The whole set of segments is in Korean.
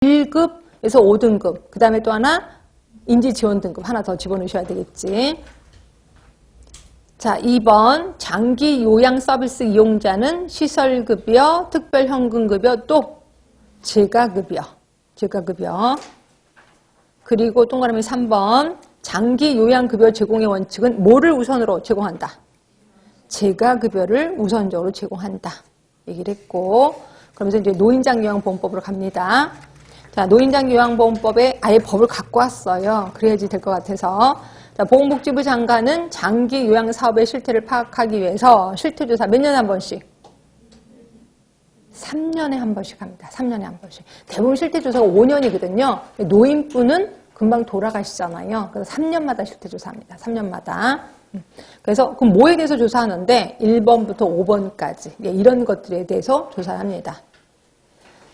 1급에서 5등급. 그 다음에 또 하나 인지 지원 등급 하나 더 집어넣으셔야 되겠지. 자, 2번 장기 요양 서비스 이용자는 시설급여, 특별현금급여 또 재가급여. 재가급여. 그리고 동그라미 3번 장기 요양급여 제공의 원칙은 뭐를 우선으로 제공한다? 재가급여를 우선적으로 제공한다. 얘기를 했고 그러면서 이제 노인장 요양보험법으로 갑니다. 자, 노인장 요양보험법에 아예 법을 갖고 왔어요. 그래야지 될 것 같아서. 자, 보건복지부 장관은 장기 요양 사업의 실태를 파악하기 위해서 실태조사 몇 년에 한 번씩? 3년에 한 번씩 합니다. 3년에 한 번씩. 대부분 실태조사가 5년이거든요. 노인분은 금방 돌아가시잖아요. 그래서 3년마다 실태조사합니다. 3년마다. 음. 그래서 그럼 뭐에 대해서 조사하는데 1번부터 5번까지 예, 이런 것들에 대해서 조사를 합니다.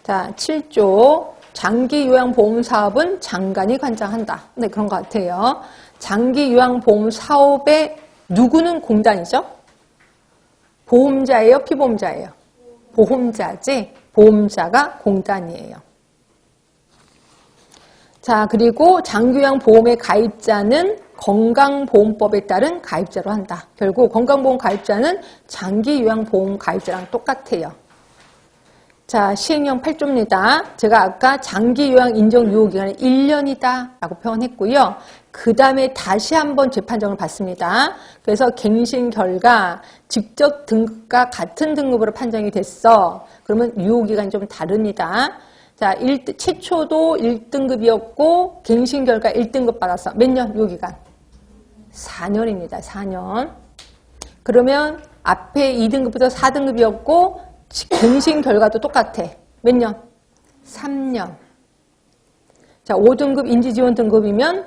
자, 7조 장기 요양 보험 사업은 장관이 관장한다. 네, 그런 것 같아요. 장기 요양 보험 사업의 누구는 공단이죠? 보험자예요, 피보험자예요? 보험자지. 보험자가 공단이에요. 자, 그리고 장기요양 보험의 가입자는 건강보험법에 따른 가입자로 한다. 결국 건강보험 가입자는 장기요양보험 가입자랑 똑같아요. 자, 시행령 8조입니다. 제가 아까 장기 요양 인정 유효 기간은 1년이다 라고 표현했고요. 그 다음에 다시 한번 재판정을 받습니다. 그래서 갱신 결과 직접 등급과 같은 등급으로 판정이 됐어. 그러면 유효 기간이 좀 다릅니다. 자, 1, 최초도 1등급이었고 갱신 결과 1등급 받았어. 몇 년 유효 기간? 4년입니다. 4년. 그러면 앞에 2등급부터 4등급이었고 갱신 결과도 똑같아. 몇 년? 3년. 자, 5등급 인지지원 등급이면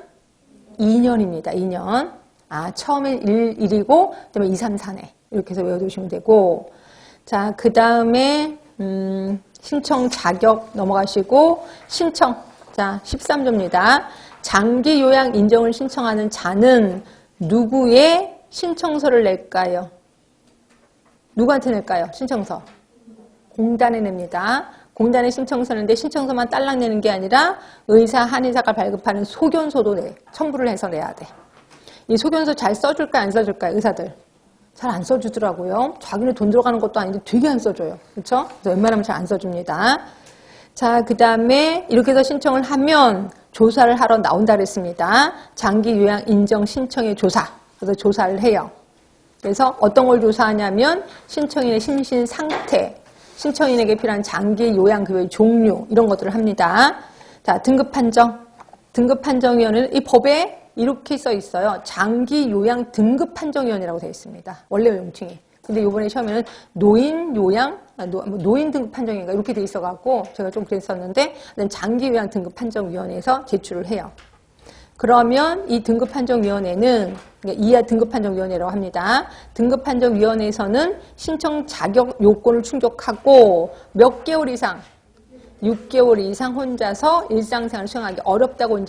2년입니다. 2년. 아, 처음엔 1, 1이고, 그 다음에 2, 3, 4네. 이렇게 해서 외워두시면 되고. 자, 그 다음에, 음, 신청 자격 넘어가시고, 신청. 자, 13조입니다. 장기 요양 인정을 신청하는 자는 누구의 신청서를 낼까요? 누구한테 낼까요? 신청서. 공단에 냅니다. 공단에 신청서는데 신청서만 딸랑 내는 게 아니라 의사, 한의사가 발급하는 소견서도 내, 첨부를 해서 내야 돼. 이 소견서 잘 써줄까 안 써줄까 의사들 잘 안 써주더라고요. 자기는 돈 들어가는 것도 아닌데 되게 안 써줘요. 그렇죠? 웬만하면 잘 안 써줍니다. 자, 그 다음에 이렇게 해서 신청을 하면 조사를 하러 나온다 그랬습니다. 장기 요양 인정 신청의 조사. 그래서 조사를 해요. 그래서 어떤 걸 조사하냐면 신청인의 심신 상태, 신청인에게 필요한 장기 요양급여의 종류 이런 것들을 합니다. 자, 등급 판정. 등급 판정위원회는 이 법에 이렇게 써 있어요. 장기 요양 등급 판정위원회라고 되어 있습니다. 원래 명칭이. 근데 이번에 시험에는 노인 요양 아, 노, 뭐 노인 등급 판정인가 이렇게 돼 있어 갖고 제가 좀 그랬었는데 장기 요양 등급 판정위원회에서 제출을 해요. 그러면 이 등급판정위원회는 이하 등급판정위원회라고 합니다. 등급판정위원회에서는 신청 자격 요건을 충족하고 몇 개월 이상 6개월 이상 혼자서 일상생활을 수행하기 어렵다고 인정